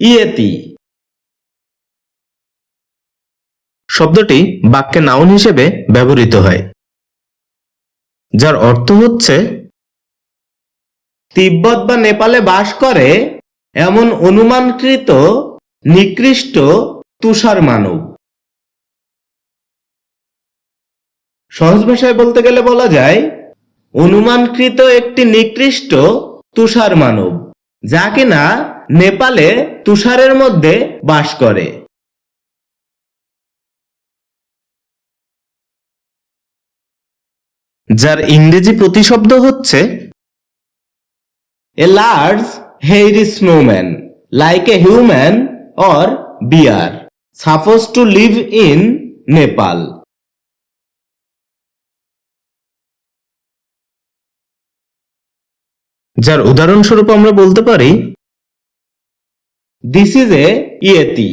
Yeti. শব্দটি বাক্যে noun হিসেবে ব্যবহৃত হয়, যার অর্থ হচ্ছে, তিব্বত বা নেপালে বাস করে এমন অনুমানকৃত নিকৃষ্ট তুষার মানব। সহজ ভাষায় বলতে গেলে বলা যায়, অনুমানকৃত একটি নিকৃষ্ট তুষার মানব, যা কিনা নেপালে তুষারের মধ্যে বাস করে। যার ইংরেজি প্রতিশব্দ হচ্ছে a large hairy snowman like a human or bear suppose to live in Nepal যার উদাহরণস্বরূপ আমরা বলতে পারি দিস ইজ এ ইয়েতি